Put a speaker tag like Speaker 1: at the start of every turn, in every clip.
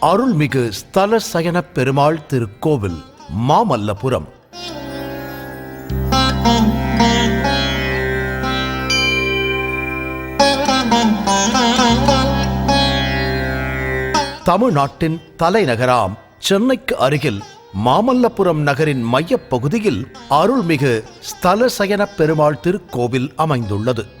Speaker 1: அருள்மிகு ஸ்தல சயன பெருமாள் திருக்கோவில் மாமல்லபுரம். தமிழ்நாட்டின் தலைநகராம் சென்னைக்கு அருகில் மாமல்லபுரம் நகரின் மையப்பகுதியில் அருள்மிகு ஸ்தல சயன பெருமாள் திருக்கோவில் அமைந்துள்ளது.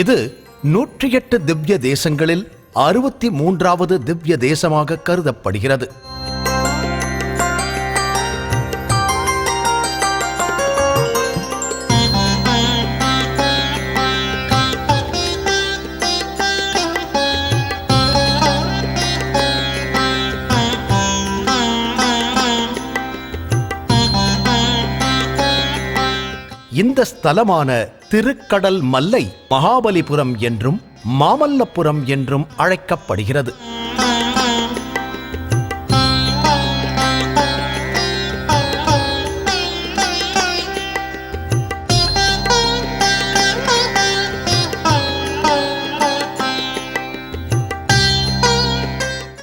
Speaker 1: இது நூற்றி எட்டு திவ்ய தேசங்களில் அறுபத்தி மூன்றாவது திவ்ய தேசமாக கருதப்படுகிறது. இந்த ஸ்தலமான திருக்கடல் மல்லை மகாபலிபுரம் என்றும் மாமல்லபுரம் என்றும் அழைக்கப்படுகிறது.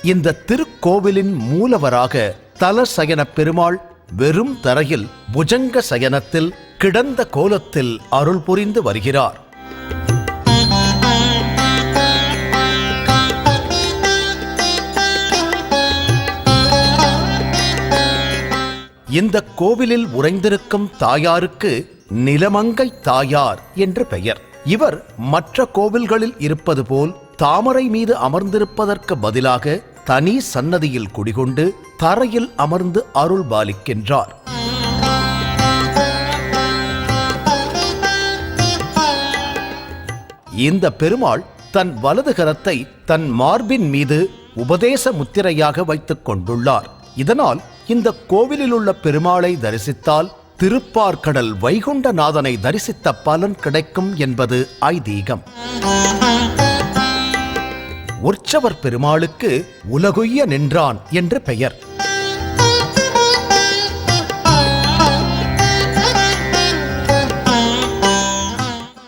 Speaker 1: இந்த திருக்கோவிலின் மூலவராக தலசயன பெருமாள் வெறும் தரையில் புஜங்க சயனத்தில் கிடந்த கோலத்தில் அருள் புரிந்து வருகிறார். இந்த கோவிலில் உறைந்திருக்கும் தாயாருக்கு நிலமங்கை தாயார் என்று பெயர். இவர் மற்ற கோவில்களில் இருப்பது போல் தாமரை மீது அமர்ந்திருப்பதற்கு பதிலாக தனி சன்னதியில் குடிகொண்டு தரையில் அமர்ந்து அருள் பாலிக்கின்றார். இந்த பெருமாள் தன் வலது கரத்தை தன் மார்பின் மீது உபதேச முத்திரையாக வைத்துக் கொண்டுள்ளார். இதனால் இந்த கோவிலில் உள்ள பெருமாளை தரிசித்தால் திருப்பார்கடல் வைகுண்டநாதனை தரிசித்த பலன் கிடைக்கும் என்பது ஐதீகம். உற்சவர் பெருமாளுக்கு உலகுய்ய நின்றான் என்று பெயர்.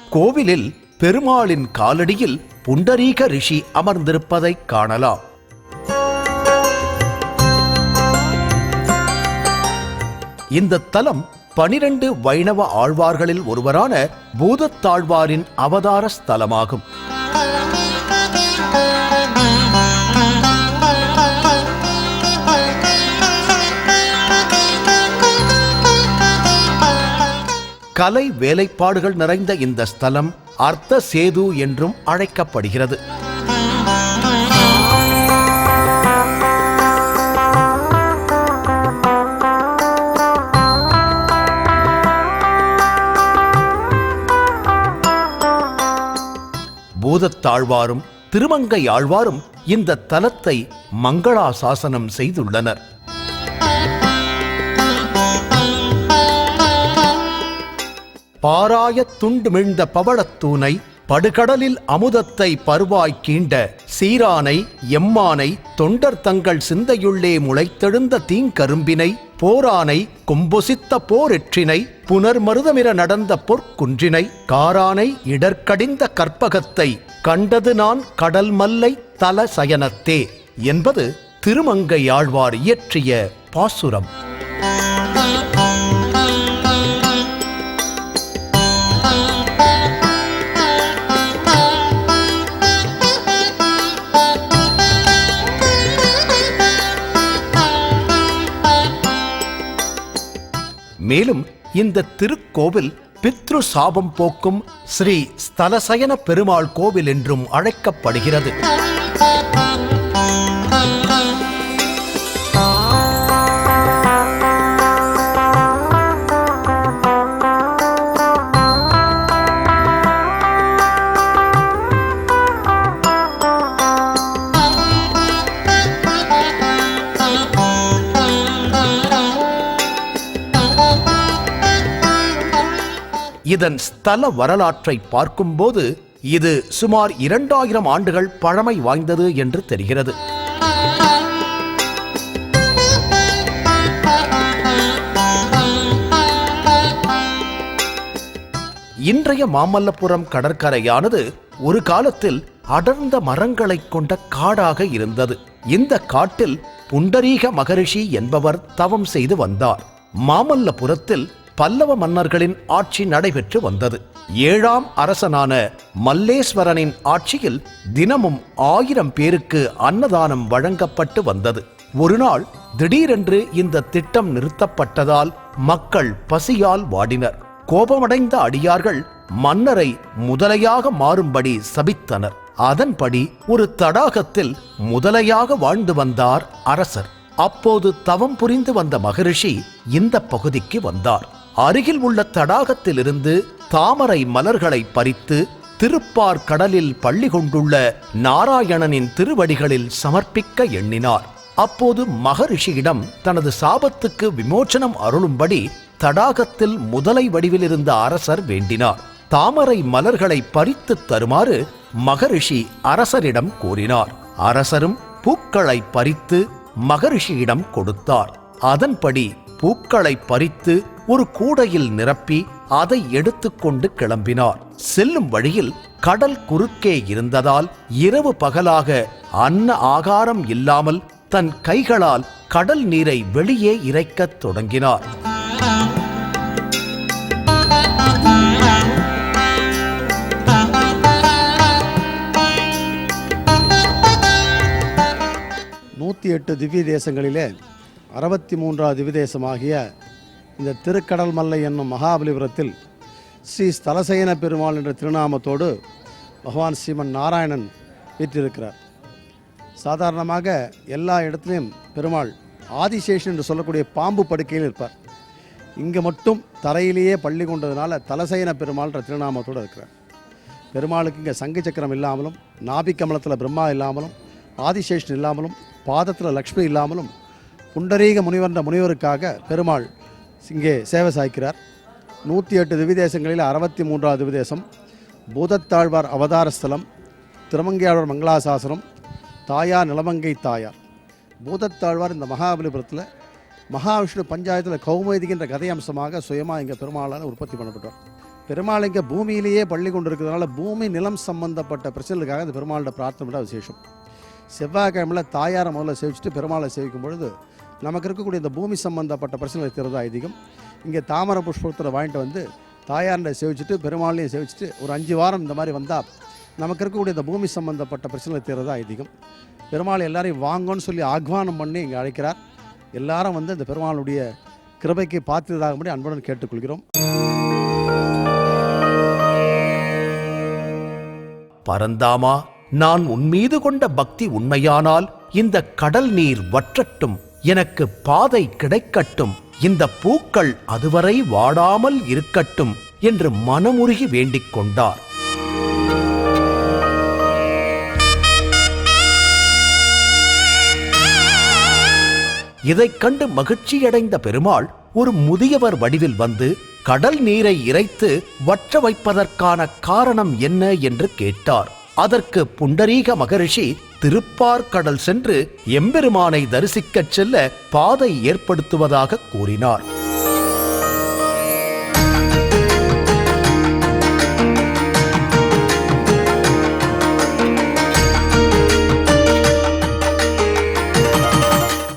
Speaker 1: கோவிலில் பெருமாளின் காலடியில் புண்டரீக ரிஷி அமர்ந்திருப்பதை காணலாம். இந்த தலம் பனிரெண்டு வைணவ ஆழ்வார்களில் ஒருவரான பூதத்தாழ்வாரின் அவதார ஸ்தலமாகும். கலை வேலைப்பாடுகள் நிறைந்த இந்த ஸ்தலம் அர்த்த சேது என்றும் அழைக்கப்படுகிறது. பூதத்தாழ்வாரும் திருமங்கை ஆழ்வாரும் இந்த தலத்தை மங்களாசாசனம் செய்துள்ளனர். பாராயத் துண்டுமிழ்ந்த பவளத்தூனை படுகடலில் அமுதத்தை பருவாய் கீண்ட சீரானை எம்மானை தொண்டர் தங்கள் சிந்தையுள்ளே முளைத்தெழுந்த தீங்கரும்பினை போரானை கொம்பொசித்த போரெற்றினை புனர்மருதமிர நடந்த பொற்குன்றினை காரானை இடர்கடிந்த கற்பகத்தை கண்டது நான் கடல் மல்லை தல சயனத்தே என்பது திருமங்கையாழ்வார் இயற்றிய பாசுரம். மேலும் இந்த திருக்கோவில் பித்ரு சாபம் போக்கும் ஸ்ரீ ஸ்தலசயன பெருமாள் கோவில் என்றும் அழைக்கப்படுகிறது. இதன் ஸ்தல வரலாற்றை பார்க்கும்போது இது சுமார் இரண்டாயிரம் ஆண்டுகள் பழமை வாய்ந்தது என்று தெரிகிறது. இன்றைய மாமல்லபுரம் கடற்கரையானது ஒரு காலத்தில் அடர்ந்த மரங்களை கொண்ட காடாக இருந்தது. இந்த காட்டில் புண்டரீக மகரிஷி என்பவர் தவம் செய்து வந்தார். மாமல்லபுரத்தில் பல்லவ மன்னர்களின் ஆட்சி நடைபெற்று வந்தது. ஏழாம் அரசனான மல்லேஸ்வரனின் ஆட்சியில் தினமும் ஆயிரம் பேருக்கு அன்னதானம் வழங்கப்பட்டு வந்தது. ஒரு நாள் திடீரென்று இந்த திட்டம் நிறுத்தப்பட்டதால் மக்கள் பசியால் வாடினர். கோபமடைந்த அடியார்கள் மன்னரை முதலையாக மாறும்படி சபித்தனர். அதன்படி ஒரு தடாகத்தில் முதலையாக வாழ்ந்து வந்தார் அரசர். அப்போது தவம் புரிந்து வந்த மகரிஷி இந்த பகுதிக்கு வந்தார். அருகில் உள்ள தடாகத்திலிருந்து தாமரை மலர்களை பறித்து திருப்பார் கடலில் பள்ளி கொண்டுள்ள நாராயணனின் திருவடிகளில் சமர்ப்பிக்க எண்ணினார். அப்போது மகரிஷியிடம் தனது சாபத்துக்கு விமோச்சனம் அருளும்படி தடாகத்தில் முதலை வடிவில் இருந்த அரசர் வேண்டினார். தாமரை மலர்களை பறித்துத் தருமாறு மகரிஷி அரசரிடம் கூறினார் அரசரும் பூக்களை பறித்து மகரிஷியிடம் கொடுத்தார். அதன்படி பூக்களை பறித்து ஒரு கூடையில் நிரப்பி அதை எடுத்துக்கொண்டு கிளம்பினார். செல்லும் வழியில் கடல் குறுக்கே இருந்ததால் இரவு பகலாக அன்ன ஆகாரம் இல்லாமல் தன் கைகளால் கடல் நீரை வெளியே இறைக்கத் தொடங்கினார்.
Speaker 2: நூற்றி எட்டு திவ்ய தேசங்களிலே அறுபத்தி மூன்றாவது விதேசமாகிய இந்த திருக்கடல் மல்லை என்னும் மகாபலிபுரத்தில் ஸ்ரீ ஸ்தலசயன பெருமாள் என்ற திருநாமத்தோடு பகவான் ஸ்ரீமன் நாராயணன் வீற்றிருக்கிறார். சாதாரணமாக எல்லா இடத்துலையும் பெருமாள் ஆதிசேஷன் என்று சொல்லக்கூடிய பாம்பு படுக்கையில் இருப்பார் இங்கே மட்டும் தரையிலேயே பள்ளி கொண்டதுனால தலசயன பெருமாள்ன்ற திருநாமத்தோடு இருக்கிறார். பெருமாளுக்கு இங்கே சங்கு சக்கரம் இல்லாமலும் நாபிக்கமலத்தில் பிரம்மா இல்லாமலும் ஆதிசேஷன் இல்லாமலும் பாதத்தில் லக்ஷ்மி இல்லாமலும் புண்டரீக முனிவன்ற முனிவருக்காக பெருமாள் இங்கே சேவை சாய்க்கிறார். நூற்றி எட்டு திவிதேசங்களில் அறுபத்தி மூன்றாவது திவிதேசம் பூதத்தாழ்வார் அவதார ஸ்தலம் திருமங்கையாழ்வார் மங்களாசாசனம் தாயார் நிலமங்கை தாயார். பூதத்தாழ்வார் இந்த மகாபலிபுரத்தில் மகாவிஷ்ணு பஞ்சாயத்தில் கௌமுதிகின்ற கதை அம்சமாக சுயமாக இங்கே பெருமாளால் உற்பத்தி பண்ணப்பட்டார் பெருமாள் இங்கே பூமியிலேயே பள்ளி கொண்டு இருக்கிறதுனால பூமி நிலம் சம்பந்தப்பட்ட பிரச்சனைகளுக்காக இந்த பெருமாளோட பிரார்த்தனை பண்ண விசேஷம். செவ்வாய்க்கிழமையில் தாயாரை முதல்ல சேவிச்சுட்டு பெருமாளை சேவிக்கும் பொழுது நமக்கு இருக்கக்கூடிய இந்த பூமி சம்பந்தப்பட்ட பிரச்சனைகளை தீர்தான் அதிகம் இங்கே தாமரை புஷ்பத்தில் வாங்கிட்டு வந்து தாயாரில் சேவிச்சுட்டு பெருமாளையும் சேவிச்சுட்டு ஒரு அஞ்சு வாரம் இந்த மாதிரி வந்தால் நமக்கு இருக்கக்கூடிய இந்த பூமி சம்பந்தப்பட்ட பிரச்சனைகளை தீர்றது அதிகம் பெருமாள் எல்லாரையும் வாங்கன்னு சொல்லி ஆக்வானம் பண்ணி இங்கே அழைக்கிறார். எல்லாரும் வந்து இந்த பெருமாளுடைய கிருபைக்கு பார்த்துதாகும்படி அன்புடன் கேட்டுக்கொள்கிறோம்.
Speaker 1: பரந்தாமா நான் உன்மீது கொண்ட பக்தி உண்மையானால் இந்த கடல் நீர் வற்றட்டும். எனக்கு பாதை கிடைக்கட்டும். இந்த பூக்கள் அதுவரை வாடாமல் இருக்கட்டும் என்று மனமுருகி வேண்டிக் கொண்டார். இதைக் கண்டு மகிழ்ச்சியடைந்த பெருமாள் ஒரு முதியவர் வடிவில் வந்து கடல் நீரை இறைத்து வற்ற வைப்பதற்கான காரணம் என்ன என்று கேட்டார். அதற்கு புண்டரீக மகரிஷி திருப்பார்கடல் சென்று எம்பெருமானை தரிசிக்கச் செல்ல பாதை ஏற்படுத்துவதாக கூறினார்.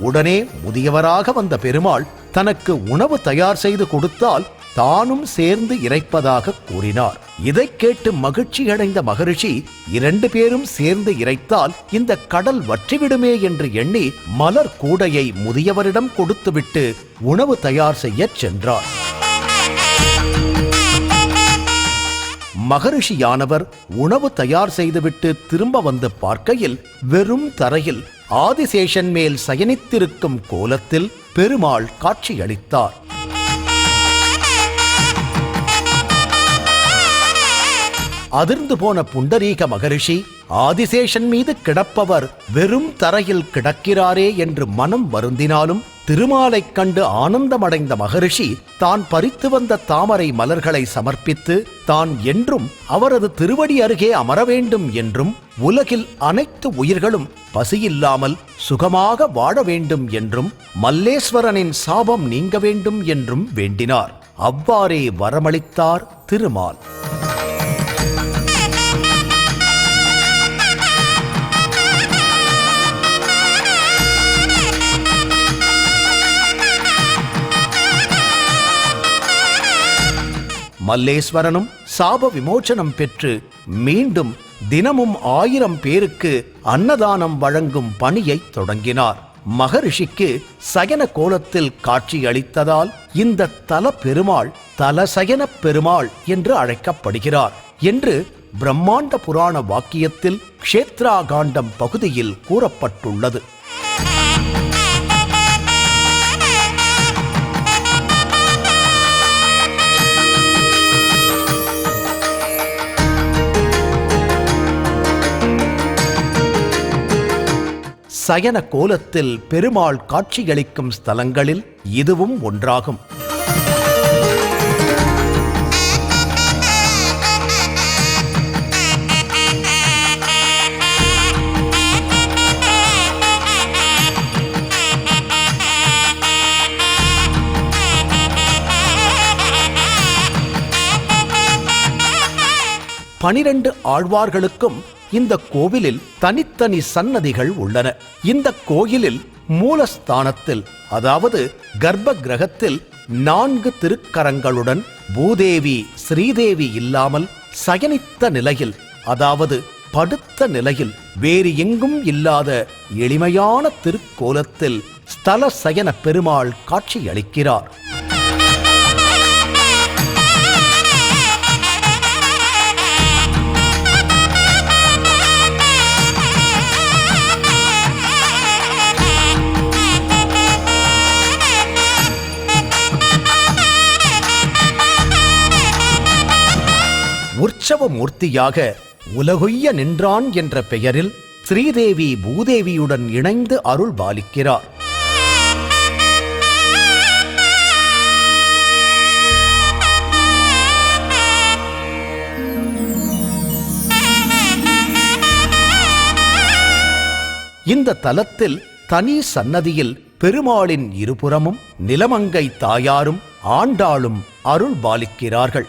Speaker 1: உடனே முதியவராக வந்த பெருமாள் தனக்கு உணவு தயார் செய்து கொடுத்தால் தானும் சேர்ந்து இறைப்பதாக கூறினார். இதைக் கேட்டு மகிழ்ச்சி அடைந்த மகரிஷி இரண்டு பேரும் சேர்ந்து இறைத்தால் இந்த கடல் வற்றிவிடுமே என்று எண்ணி மலர் கூடையை முதியவரிடம் கொடுத்துவிட்டு உணவு தயார் செய்யச் சென்றார். மகரிஷியானவர் உணவு தயார் செய்துவிட்டு திரும்ப வந்து பார்க்கையில் வெறும் தரையில் ஆதிசேஷன் மேல் சயனித்திருக்கும் கோலத்தில் பெருமாள் காட்சியளித்தார். அதிர்ந்து போன புண்டரீக மகரிஷி ஆதிசேஷன் மீது கிடப்பவர் வெறும் தரையில் கிடக்கிறாரே என்று மனம் வருந்தினாலும் திருமாலைக் கண்டு ஆனந்தமடைந்த மகரிஷி தான் பறித்து வந்த தாமரை மலர்களை சமர்ப்பித்து தான் என்றும் அவரது திருவடி அருகே அமர வேண்டும் என்றும் உலகில் அனைத்து உயிர்களும் பசியில்லாமல் சுகமாக வாழ வேண்டும் என்றும் மல்லேஸ்வரனின் சாபம் நீங்க வேண்டும் என்றும் வேண்டினார். அவ்வாறே வரமளித்தார் திருமால். மல்லேஸ்வரனும் சாப விமோச்சனம் பெற்று மீண்டும் தினமும் ஆயிரம் பேருக்கு அன்னதானம் வழங்கும் பணியை தொடங்கினார். மகரிஷிக்கு சயன கோலத்தில் காட்சியளித்ததால் இந்த தல பெருமாள் தலசயன பெருமாள் என்று அழைக்கப்படுகிறார் என்று பிரம்மாண்ட புராண வாக்கியத்தில் க்ஷேத்ராகாண்டம் பகுதியில் கூறப்பட்டுள்ளது. சயன கோலத்தில் பெருமாள் காட்சியளிக்கும் ஸ்தலங்களில் இதுவும் ஒன்றாகும். பனிரெண்டு ஆழ்வார்களுக்கும் இந்த கோவிலில் தனித்தனி சன்னதிகள் உள்ளன. இந்த கோயிலில் மூலஸ்தானத்தில் அதாவது கர்ப்ப கிரகத்தில் நான்கு திருக்கரங்களுடன் பூதேவி ஸ்ரீதேவி இல்லாமல் சயனித்த நிலையில் அதாவது படுத்த நிலையில் வேறு எங்கும் இல்லாத எளிமையான திருக்கோலத்தில் ஸ்தல சயன பெருமாள் காட்சியளிக்கிறார். உற்சவ மூர்த்தியாக உலகுய்ய நின்றான் என்ற பெயரில் ஸ்ரீதேவி பூதேவியுடன் இணைந்து அருள் பாலிக்கிறார். இந்த தலத்தில் தனி சன்னதியில் பெருமாளின் இருபுறமும் நிலமங்கை தாயாரும் ஆண்டாளும் அருள் பாலிக்கிறார்கள்.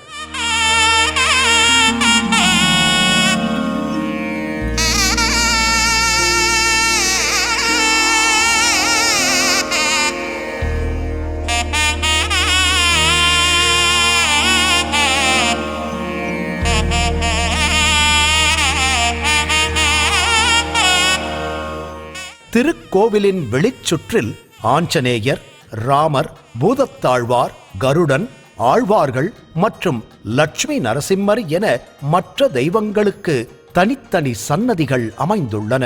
Speaker 1: திருக்கோவிலின் வெளிச்சுற்றில் ஆஞ்சநேயர் ராமர் பூதத்தாழ்வார் கருடன் ஆழ்வார்கள் மற்றும் லட்சுமி நரசிம்மர் என மற்ற தெய்வங்களுக்கு தனித்தனி சன்னதிகள் அமைந்துள்ளன.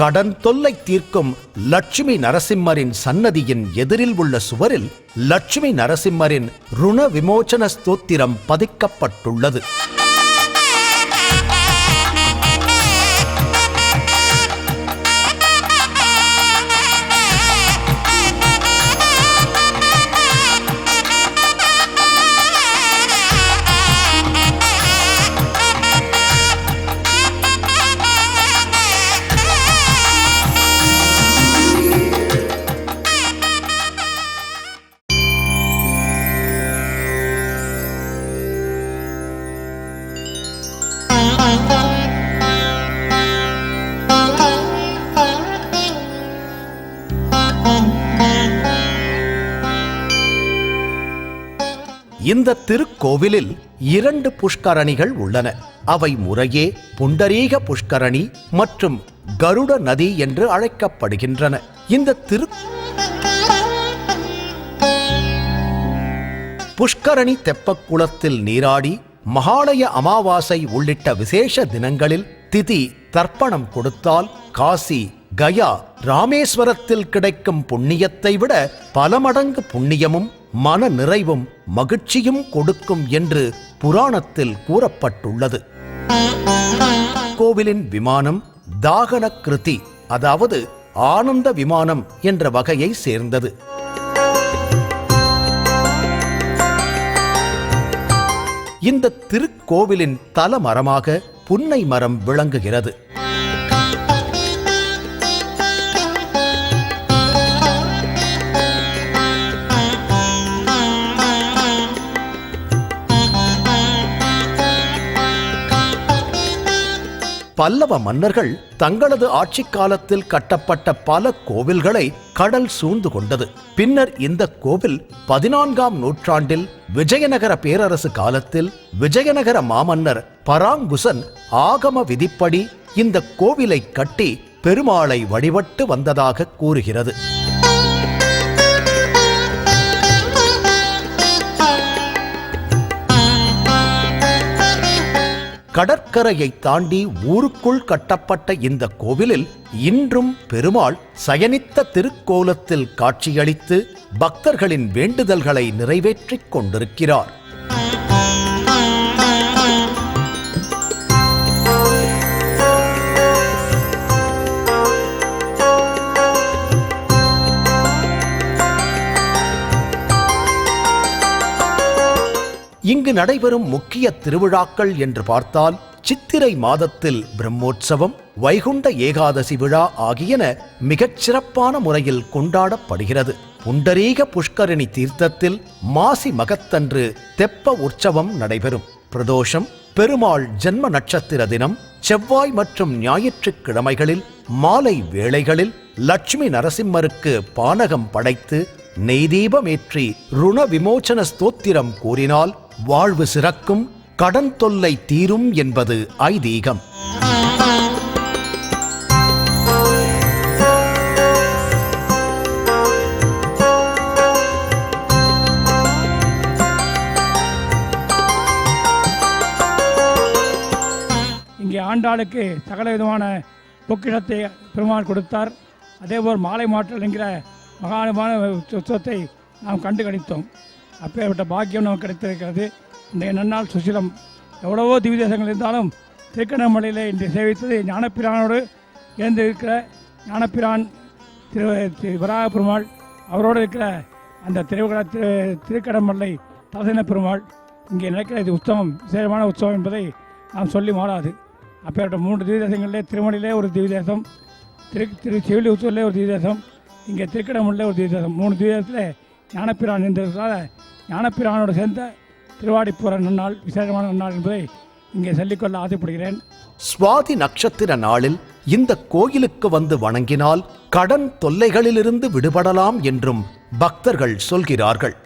Speaker 1: கடன் தொல்லை தீர்க்கும் லட்சுமி நரசிம்மரின் சன்னதியின் எதிரில் உள்ள சுவரில் லட்சுமி நரசிம்மரின் ருண விமோச்சன ஸ்தோத்திரம் பதிக்கப்பட்டுள்ளது. இந்த திருக்கோவிலில் இரண்டு புஷ்கரணிகள் உள்ளன. அவை முறையே புண்டரீக புஷ்கரணி மற்றும் கருட நதி என்று அழைக்கப்படுகின்றன. இந்த திரு புஷ்கரணி தெப்பக்குளத்தில் நீராடி மகாலய அமாவாசை உள்ளிட்ட விசேஷ தினங்களில் திதி தர்ப்பணம் கொடுத்தால் காசி கயா ராமேஸ்வரத்தில் கிடைக்கும் புண்ணியத்தை விட பல மடங்கு புண்ணியமும் மன நிறைவும் மகிழ்ச்சியும் கொடுக்கும் என்று புராணத்தில் கூறப்பட்டுள்ளது. கோவிலின் விமானம் தாகன கிருதி அதாவது ஆனந்த விமானம் என்ற வகையை சேர்ந்தது. இந்த திருக்கோவிலின் தலமரமாக புன்னை மரம் விளங்குகிறது. பல்லவ மன்னர்கள் தங்களது ஆட்சிக் காலத்தில் கட்டப்பட்ட பல கோவில்களை கடல் சூழ்ந்து கொண்டது. பின்னர் இந்த கோவில் பதினான்காம் நூற்றாண்டில் விஜயநகர பேரரசு காலத்தில் விஜயநகர மாமன்னர் பராங்குசன் ஆகம விதிப்படி இந்த கோவிலை கட்டி பெருமாளை வழிபட்டு வந்ததாக கூறுகிறது. கடற்கரையை தாண்டி ஊருக்குள் கட்டப்பட்ட இந்த கோவிலில் இன்றும் பெருமாள் சயனித்த திருக்கோலத்தில் காட்சியளித்து பக்தர்களின் வேண்டுதல்களை நிறைவேற்றிக் கொண்டிருக்கிறார். இங்கு நடைபெறும் முக்கிய திருவிழாக்கள் என்று பார்த்தால் சித்திரை மாதத்தில் பிரம்மோற்சவம் வைகுண்ட ஏகாதசி விழா ஆகியன மிகச் சிறப்பான முறையில் கொண்டாடப்படுகிறது. புண்டரீக புஷ்கரணி தீர்த்தத்தில் மாசி மகத்தன்று தெப்ப உற்சவம் நடைபெறும். பிரதோஷம் பெருமாள் ஜென்ம நட்சத்திர தினம் செவ்வாய் மற்றும் ஞாயிற்றுக்கிழமைகளில் மாலை வேளைகளில் லட்சுமி நரசிம்மருக்கு பானகம் படைத்து நெய்தீபமேற்றி ருண விமோச்சன ஸ்தோத்திரம் கூறினால் வாழ்வு சிறக்கும் கடன் தொல்லை தீரும் என்பது ஐதீகம்.
Speaker 3: இங்கே ஆண்டாளுக்கு சகல விதமான பொக்கிஷத்தை பெருமாள் கொடுத்தார். அதேபோல் மாலை மாற்றல் என்கிற மகானமான உற்சவத்தை நாம் கண்டு கணித்தோம். அப்பேற்பட்ட பாக்கியம் நமக்கு கிடைத்திருக்கிறது. இன்றைய நன்னாள் சுசிலம் எவ்வளவோ திவ்யதேசங்கள் இருந்தாலும் திருக்கண்ணாமலையில் இன்று சேவித்தது ஞானப்பிரானோடு இணைந்து இருக்கிற ஞானப்பிரான் திரு திரு வராக பெருமாள் அவரோடு இருக்கிற அந்த திருவிழா திரு திருக்கடமல்லை தலசின பெருமாள். இங்கே நடக்கிற இது உற்சவம் விசேஷமான உற்சவம் என்பதை நாம் சொல்லி மாறாது. அப்பேற்பட்ட மூன்று திவ்யதேசங்களிலே திருமணிலே ஒரு திவ்யதேசம் திரு திரு செவிலி உற்சவிலே ஒரு திவ்யதேசம் இங்கே திருக்கடமல்லே ஒரு திவ்யதேசம். மூணு திவ்யதேசத்தில் ஞானப்பிரான் இருந்ததால் ஞானப்பிரானோடு சேர்ந்த திருவாடிப்புற நன்னாள் விசேஷமான நன்னாள் என்பதை இங்கே சொல்லிக்கொள்ள ஆசைப்படுகிறேன்.
Speaker 1: சுவாதி நட்சத்திர நாளில் இந்த கோயிலுக்கு வந்து வணங்கினால் கடன் தொல்லைகளிலிருந்து விடுபடலாம் என்றும் பக்தர்கள் சொல்கிறார்கள்.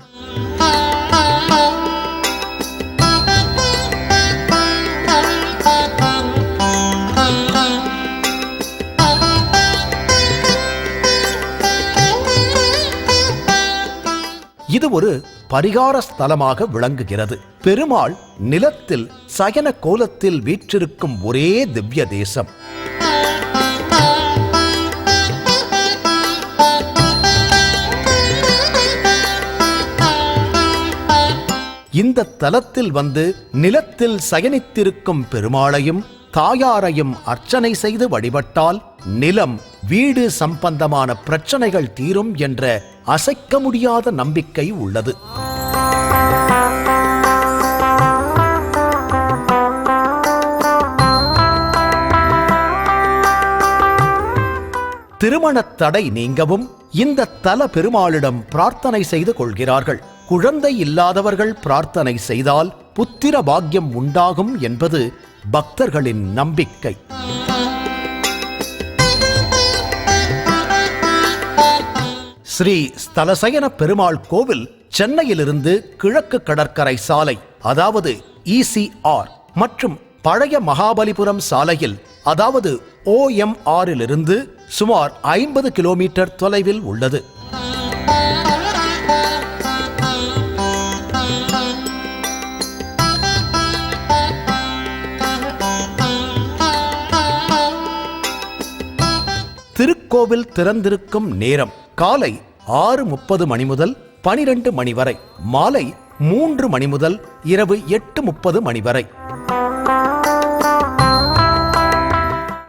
Speaker 1: இது ஒரு பரிகார ஸ்தலமாக விளங்குகிறது. பெருமாள் நிலத்தில் சயன கோலத்தில் வீற்றிருக்கும் ஒரே திவ்ய தேசம். இந்த தலத்தில் வந்து நிலத்தில் சயனித்திருக்கும் பெருமாளையும் தாயாரையும் அர்ச்சனை செய்து வழிபட்டால் நிலம் வீடு சம்பந்தமான பிரச்சனைகள் தீரும் என்ற அசைக்க முடியாத நம்பிக்கை உள்ளது. திருமணத் தடை நீங்கவும் இந்த தல பெருமாளிடம் பிரார்த்தனை செய்து கொள்கிறார்கள். குழந்தை இல்லாதவர்கள் பிரார்த்தனை செய்தால் புத்திர பாக்கியம் உண்டாகும் என்பது பக்தர்களின் நம்பிக்கை. ஸ்ரீ ஸ்தலசயன பெருமாள் கோவில் சென்னையிலிருந்து கிழக்கு கடற்கரை சாலை அதாவது இசிஆர் மற்றும் பழைய மகாபலிபுரம் சாலையில் அதாவது ஓஎம்ஆரிலிருந்து சுமார் ஐம்பது கிலோமீட்டர் தொலைவில் உள்ளது. திருக்கோவில் திறந்திருக்கும் நேரம் காலை ஆறு முப்பது மணி முதல் பனிரெண்டு மணி வரை மாலை மூன்று மணி முதல் இரவு எட்டு முப்பது மணி வரை.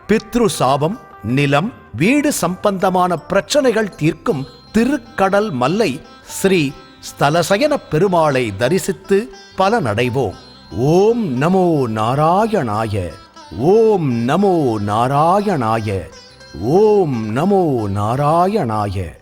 Speaker 1: பித்ரு சாபம் நிலம் வீடு சம்பந்தமான பிரச்சனைகள் தீர்க்கும் திருக்கடல் மல்லை ஸ்ரீ ஸ்தலசயன பெருமாளை தரிசித்து பலனடைவோம். ஓம் நமோ நாராயணாய ஓம் நமோ நாராயணாய. ஓம் நமோ நாராயணாய.